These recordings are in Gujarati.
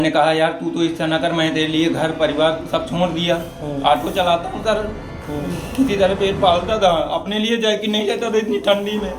मैंने कहा यार तू तो इस तरह न कर मैं तेरे लिए घर परिवार सब छोड़ दिया ऑटो चलाता हूँ सर किसी तरह पेट पालता था अपने लिए जैकेट नहीं लेता था इतनी ठंडी में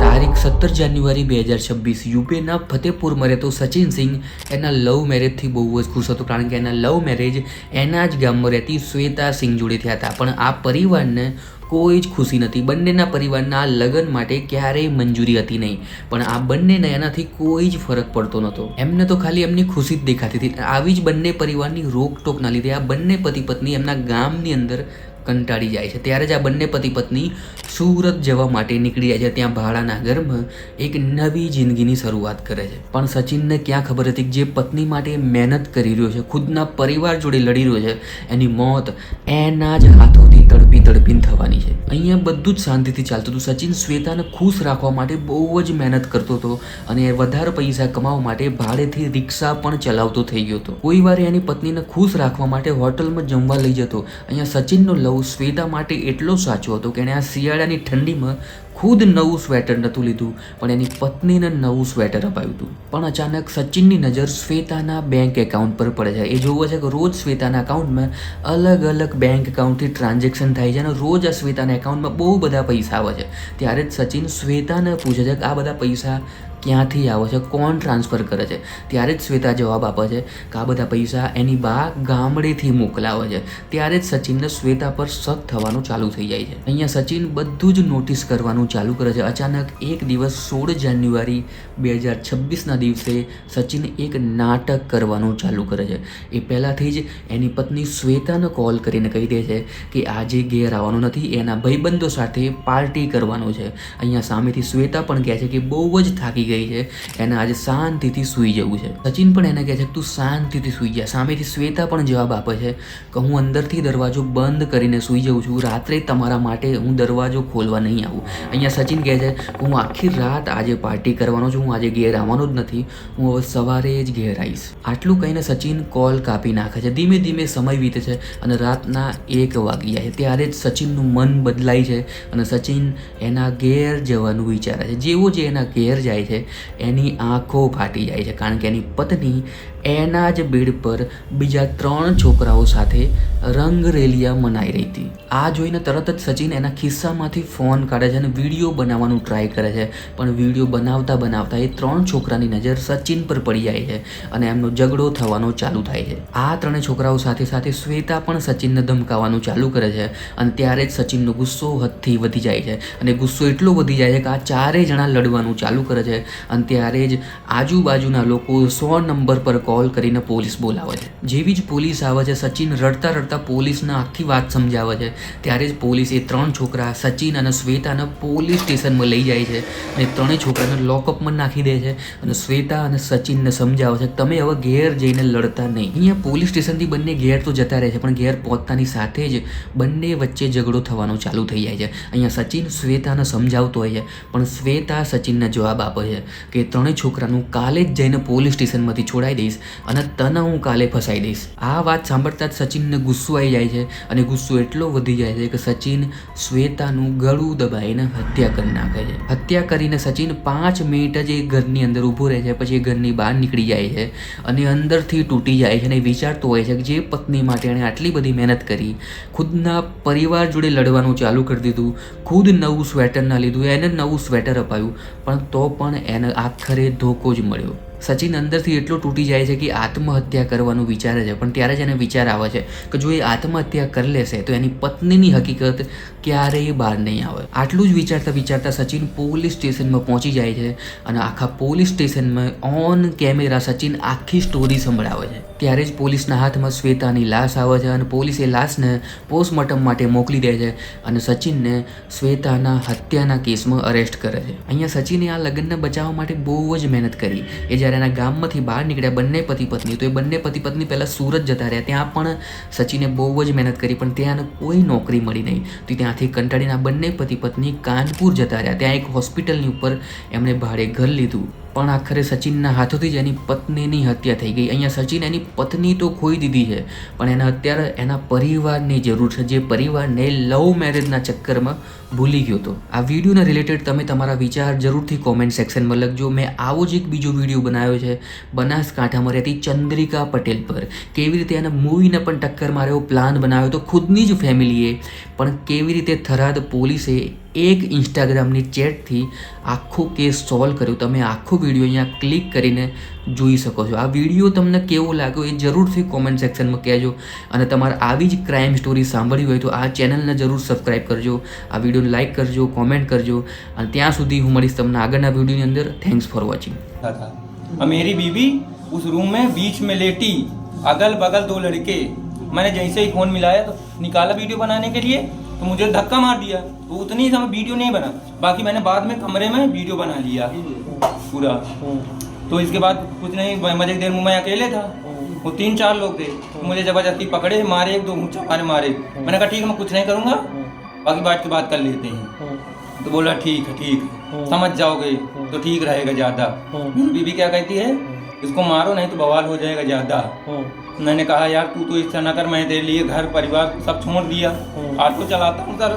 તારીખ સત્તર જાન્યુઆરી બે હજાર છવ્વીસ યુપીના ફતેપુરમાં રહેતો સચિન સિંહ એના લવ મેરેજથી બહુ જ ખુશ હતો કારણ કે એના લવ મેરેજ એના જ ગામમાં રહેતી શ્વેતા સિંહ જોડે થયા હતા પણ આ પરિવારને કોઈ જ ખુશી નથી. બંનેના પરિવારના લગ્ન માટે ક્યારેય મંજૂરી હતી નહીં. પણ આ બંનેને એનાથી કોઈ જ ફરક પડતો નહોતો. એમને તો ખાલી એમની ખુશી જ દેખાતી હતી. આવી જ બંને પરિવારની રોકટોકના લીધે આ બંને પતિ પત્ની એમના ગામની અંદર કંટાળી જાય છે. ત્યારે જ આ બંને પતિ પત્ની સુરત જવા માટે નીકળી જાય છે. ત્યાં ભાડાના ઘરમાં એક નવી જિંદગીની શરૂઆત કરે છે. પણ સચિનને ક્યાં ખબર હતી કે જે પત્ની માટે મહેનત કરી રહ્યો છે, ખુદના પરિવાર જોડે લડી રહ્યો છે, એની મોત એના જ હાથોથી તડપી તડપીને થવાની છે. અહીંયા બધું જ શાંતિથી ચાલતું હતું. સચિન શ્વેતાને ખુશ રાખવા માટે બહુ જ મહેનત કરતો હતો અને વધારે પૈસા કમાવા માટે ભાડેથી રિક્ષા પણ ચલાવતો થઈ ગયો હતો. કોઈ વાર એની પત્નીને ખુશ રાખવા માટે હોટલમાં જમવા લઈ જતો. અહીંયા સચિનનો લવ શ્વેતા માટે એટલો સાચો હતો કે એણે આ શિયાળાની ઠંડીમાં ખુદ નવું સ્વેટર નહોતું લીધું, પણ એની પત્નીને નવું સ્વેટર અપાવ્યું હતું. પણ અચાનક સચિનની નજર શ્વેતાના બેંક એકાઉન્ટ પર પડે છે. એ જોવે છે કે રોજ શ્વેતાના એકાઉન્ટમાં અલગ અલગ બેંક એકાઉન્ટથી ટ્રાન્ઝેક્શન થાય છે અને રોજ આ શ્વેતાના એકાઉન્ટમાં બહુ બધા પૈસા આવે છે. ત્યારે જ સચિન શ્વેતાને પૂછે છે કે આ બધા પૈસા ક્યાંથી આવે છે? કોણ ટ્રાન્સફર કરે છે? ત્યારે જ શ્વેતા જવાબ આપે છે કે આ બધા પૈસા એની બા ગામડેથી મોકલાવે છે. ત્યારે જ સચિનને શ્વેતા પર શક થવાનું ચાલુ થઈ જાય છે. અહીંયા સચિન બધું જ નોટિસ કરવાનું ચાલુ કરે છે. અચાનક એક દિવસ સોળ જાન્યુઆરી બે હજાર છવ્વીસના દિવસે સચિન એક નાટક કરવાનું ચાલુ કરે છે. એ પહેલાંથી જ એની પત્ની શ્વેતાને કોલ કરીને કહી દે છે કે આજે ઘેર આવવાનું નથી. એના ભાઈબંધો સાથે પાર્ટી કરવાનું છે. અહીંયા સામેથી શ્વેતા પણ કહે છે કે બહુ જ થાકી ગઈ છે. એને આજે શાંતિથી સૂઈ જવું છે. સચિન પણ એને કહે છે તું શાંતિથી સૂઈ જા. સામેથી શ્વેતા પણ જવાબ આપે છે કે હું અંદરથી દરવાજો બંધ કરીને સૂઈ જઉં છું. રાત્રે તમારા માટે હું દરવાજો ખોલવા નહીં આવું. અહીંયા સચિન કહે છે, હું આખી રાત આજે પાર્ટી કરવાનો છું. હું આજે ઘેર આવવાનો જ નથી. હું હવે સવારે જ ઘેર આવીશ. આટલું કહીને સચિન કોલ કાપી નાખે છે. ધીમે ધીમે સમય વીતે છે અને રાતના એક વાગી જાય છે. ત્યારે જ સચિનનું મન બદલાય છે અને સચિન એના ઘેર જવાનું વિચારે છે. જેવો જે એના ઘેર જાય છે એની આંખો ફાટી જાય છે. કારણ કે એની પત્ની એના જ બેડ પર બીજા ત્રણ છોકરાઓ સાથે રંગરેલિયા મનાઈ રહી હતી. આ જોઈને તરત જ સચિન એના ખિસ્સામાંથી ફોન કાઢે છે અને વીડિયો બનાવવાનું ટ્રાય કરે છે. પણ વીડિયો બનાવતા બનાવતા એ ત્રણ છોકરાની નજર સચિન પર પડી જાય છે અને એમનો ઝઘડો થવાનો ચાલુ થાય છે. આ ત્રણે છોકરાઓ સાથે સાથે શ્વેતા પણ સચિનને ધમકાવવાનું ચાલુ કરે છે અને ત્યારે જ સચિનનો ગુસ્સો હદથી વધી જાય છે અને ગુસ્સો એટલો વધી જાય છે કે આ ચારેય જણા લડવાનું ચાલુ કરે છે અને ત્યારે જ આજુબાજુના લોકો સો નંબર પર કોલ કરીને પોલીસ બોલાવે છે. જેવી જ પોલીસ આવે છે, સચિન રડતા રડતા પોલીસને આખી વાત સમજાવે છે. ત્યારે જ પોલીસ એ ત્રણ છોકરા સચિન અને શ્વેતાને પોલીસ સ્ટેશનમાં લઈ જાય છે અને ત્રણેય છોકરાને લોકઅપમાં નાખી દે છે અને શ્વેતા અને સચિનને સમજાવે છે તમે હવે ઘેર જઈને લડતા નહીં. અહીંયા પોલીસ સ્ટેશનથી બંને ઘેર તો જતા રહે છે, પણ ઘેર પહોંચતાની સાથે જ બંને વચ્ચે ઝઘડો થવાનો ચાલુ થઈ જાય છે. અહીંયા સચિન શ્વેતાને સમજાવતો હોય છે, પણ શ્વેતા સચિનને જવાબ આપે છે કે ત્રણેય છોકરાનું કાલે જ જઈને પોલીસ સ્ટેશનમાંથી છોડાઈ દઈશ અને તને હું કાલે ફસાઈ દઈશ. આ વાત સાંભળતા જ સચિનને ગુસ્સો આવી જાય છે અને ગુસ્સો એટલો વધી જાય છે કે સચિન શ્વેતાનું ગળું દબાઈને હત્યા કરી નાખે છે. હત્યા કરીને સચિન પાંચ મિનિટ જ એ ઘરની અંદર ઊભો રહે છે, પછી એ ઘરની બહાર નીકળી જાય છે અને અંદરથી તૂટી જાય છે અને વિચારતો હોય છે કે જે પત્ની માટે એણે આટલી બધી મહેનત કરી, ખુદના પરિવાર જોડે લડવાનું ચાલુ કરી દીધું, ખુદ નવું સ્વેટર ના લીધું, એને નવું સ્વેટર અપાયું, પણ તો પણ એને આખરે ધોકો જ મળ્યો. સચિન અંદરથી એટલો તૂટી જાય છે કે આત્મહત્યા કરવાનું વિચારે છે. પણ ત્યારે જ એને વિચાર આવે છે કે જો એ આત્મહત્યા કરી લેશે, તો એની પત્નીની હકીકત ક્યારેય બહાર નહીં આવે. આટલું જ વિચારતા વિચારતા સચિન પોલીસ સ્ટેશનમાં પહોંચી જાય છે અને આખા પોલીસ સ્ટેશનમાં ઓન કેમેરા સચિન આખી સ્ટોરી સંભળાવે છે. ત્યારે જ પોલીસના હાથમાં શ્વેતાની લાશ આવે છે અને પોલીસ લાશને પોસ્ટમોર્ટમ માટે મોકલી દે છે અને સચિનને શ્વેતાના હત્યાના કેસમાં અરેસ્ટ કરે છે. અહીંયા સચિને આ લગ્નને બચાવવા માટે બહુ જ મહેનત કરી. એ જ્યારે એના ગામમાંથી બહાર નીકળ્યા બંને પતિ પત્ની. તો એ બંને પતિ પત્ની પહેલાં સુરત જતા રહ્યા. ત્યાં પણ સચિને બહુ જ મહેનત કરી, પણ ત્યાં કોઈ નોકરી મળી નહીં. તો ત્યાંથી કંટાળીના બંને પતિ પત્ની કાનપુર જતા રહ્યા. ત્યાં એક હોસ્પિટલની ઉપર એમણે ભાડે ઘર લીધું. પણ આખરે સચિનના હાથોથી જ એની પત્નીની હત્યા થઈ ગઈ. અહીંયા સચિન એની પત્ની તો ખોઈ દીધી છે, પણ એને અત્યારે એના પરિવારની જરૂર છે. જે પરિવારને લવ મેરેજના ચક્કરમાં ભૂલી ગયો હતો. આ વિડીયોના રિલેટેડ તમે તમારા વિચાર જરૂરથી કોમેન્ટ સેક્શનમાં લખજો. મેં આવો જ એક બીજો વીડિયો બનાવ્યો છે, બનાસકાંઠામાં રહેતી ચંદ્રિકા પટેલ પર. કેવી રીતે એને મૂવીને પણ ટક્કર મારે એવો પ્લાન બનાવ્યો તો ખુદની જ ફેમિલીએ પણ કેવી રીતે થરાદ પોલીસે એક ઇન્સ્ટાગ્રામની ચેટથી આખો કેસ સોલ્વ કર્યો તમે આખો વિડીયો અહીંયા ક્લિક કરીને જોઈ શકો છો આ વિડીયો તમને કેવો લાગ્યો એ જરૂરથી કોમેન્ટ સેક્શનમાં કહેજો અને તમારે આવી જ ક્રાઇમ સ્ટોરી સાંભળવી હોય તો આ ચેનલને જરૂર સબસ્ક્રાઈબ કરજો આ વિડીયોને લાઇક કરજો કોમેન્ટ કરજો અને ત્યાં સુધી હું મળીશ તમને આગળના વિડીયોની અંદર થેન્ક્સ ફોર વોચિંગ था था और मेरी बीवी उस रूम में बीच में लेटी अगल बगल दो लड़के मैंने जैसे ही फोन मिलाया तो निकाला वीडियो बनाने के लिए तो मुझे धक्का मार दिया। तो उतनी समय वीडियो नहीं बना। बाकी मैंने बाद में कमरे में वीडियो बना लिया। पूरा। तो इसके बाद कुछ नहीं मज़े देर में मैं अकेले था। वो तीन चार लोग थे। तो मुझे ज़बरदस्ती पकड़े, मारे एक दो ऊँचा मारे मारे। मैंने कहा, ठीक है, मैं कुछ नहीं करूँगा। बाकी बात की बात कर लेते हैं। तो बोला, ठीक है, ठीक समझ जाओगे तो ठीक रहेगा ज़्यादा। बीबी क्या कहती है? इसको मारो नहीं तो बवाल हो जाएगा ज़्यादा। मैंने कहा यार तू तो इस तरह न कर मैं तेरे लिए घर परिवार सब छोड़ दिया। ऑटो चलाता हूँ सर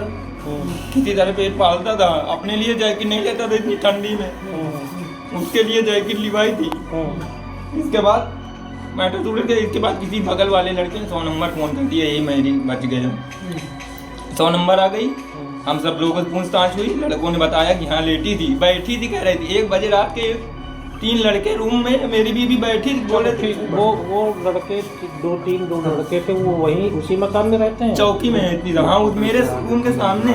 किसी तरह पेट पालता था। अपने लिए जैकेट नहीं लेता था इतनी ठंडी में। उसके लिए जैकेट लिवाई थी। इसके बाद मैटर टूट गया इसके बाद किसी बगल वाले लड़के ने सौ नंबर फ़ोन कर दिया यही मेरी बच गए सौ नंबर आ गई। हम सब लोगों से पूछताछ हुई। लड़कों ने बताया कि हाँ लेटी थी बैठी थी कह रही थी एक बजे रात के तीन लड़के रूम में मेरी बीबी बैठी बोले थे वो वो लड़के दो तीन दो लड़के थे वो वहीं उसी मकान में रहते हैं? चौकी में है इतनी हाँ उस मेरे उनके सामने।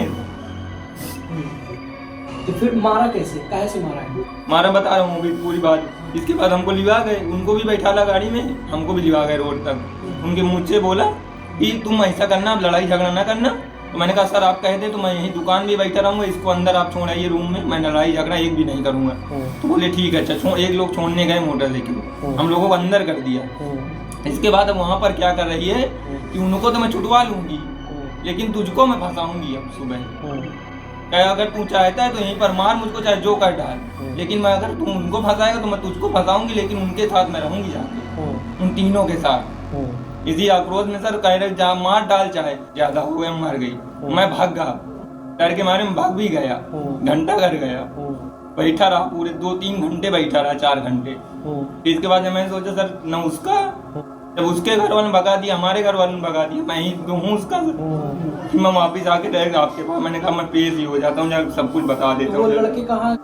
तो फिर मारा कैसे? काहे से मारा है? मारा बता रहा हूँ पूरी बात। इसके बाद हमको लिवा गए। उनको भी बैठा ला गाड़ी में हमको भी लिवा गए रोड तक। उनके मुझसे बोला कि तुम ऐसा करना अब लड़ाई झगड़ा ना करना। तो मैंने कहा सर आप कह कहते तो मैं यही दुकान में बैठा रहूँगा इसको अंदर आप छोड़ आइए रूम में मैं लड़ाई झगड़ा एक भी नहीं करूँगा। तो बोले ठीक है अच्छा एक लोग छोड़ने गए मोटरसाइकिल हम लोगों को अंदर कर दिया। इसके बाद अब वहाँ पर क्या कर रही है कि उनको तो मैं छुटवा लूँगी लेकिन तुझको मैं फंसाऊँगी अब सुबह। कहे अगर तू चाहता है तो यहीं पर मार मुझको चाहे जो कर डाल। लेकिन मैं अगर तू उनको फंसाएगा तो मैं तुझको फंसाऊँगी लेकिन उनके साथ मैं रहूँगी जाके। उन तीनों के साथ। इसी आक्रोश में सर कह रहे जा मार डाल चाहे ज़्यादा हो गया मर गई। मैं भाग गया। डर के मारे में भाग भी गया। घंटा घर गया। बैठा रहा पूरे दो तीन घंटे बैठा रहा चार घंटे। इसके बाद जब मैंने सोचा सर न उसका? जब उसके घर वाले भगा दिया हमारे घर वाले भगा दिया मैं ही तो हूँ उसका मैं वापिस आके रह गया आपके पास। मैंने कहा मैं पेश ही हो जाता हूँ सब कुछ बता देता हूँ। लड़के कहाँ